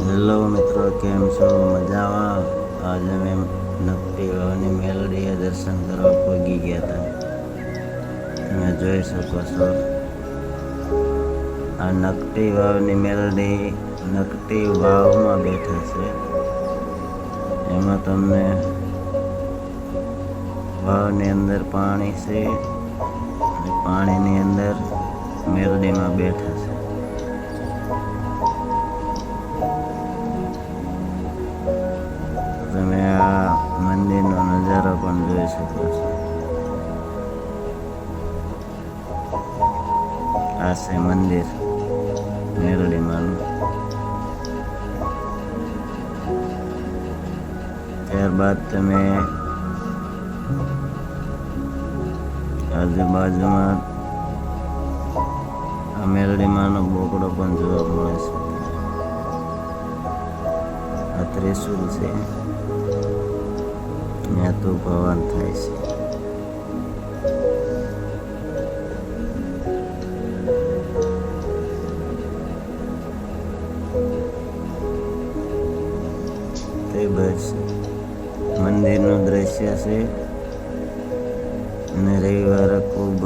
Hello મિત્રો, કેમ છો? મજામાં? આજે અમે નકટી વાવની મેલડીએ દર્શન કરવા પહોંચી ગયા હતા તમે જોઈ શકો છો. આ નકટી વાવની મેલડી નકટી વાવમાં બેઠા છે. એમાં તમને વાવની અંદર પાણી છે પાણીની અંદર મેલડીમાં બેઠા છે. તમે આ મંદિરનો નજારો પણ જોઈ શકો છો. આ છે મંદિર મેરડીમાનું ત્યારબાદ તમે આજુબાજુમાં આ મેરડીમાંનો બોકડો પણ જોવા મળે છે. આ ત્રિશુલ છે. ત્યાં તો ભવાન થાય છે. તે બસ. મંદિરનું દ્રશ્ય છે. અને રવિવારે ખૂબ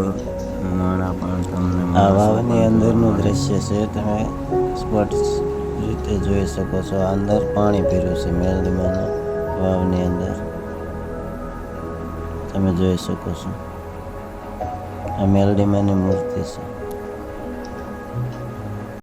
માણા પણ તમને આ વાવની અંદરનું દ્રશ્ય છે. તમે સ્પષ્ટ રીતે જોઈ શકો છો. અંદર પાણી પીરું છે. મેલડીમાં વાવની અંદર. તમે જોઈ શકો છો. આ મેલડીમાંની મૂર્તિ છે.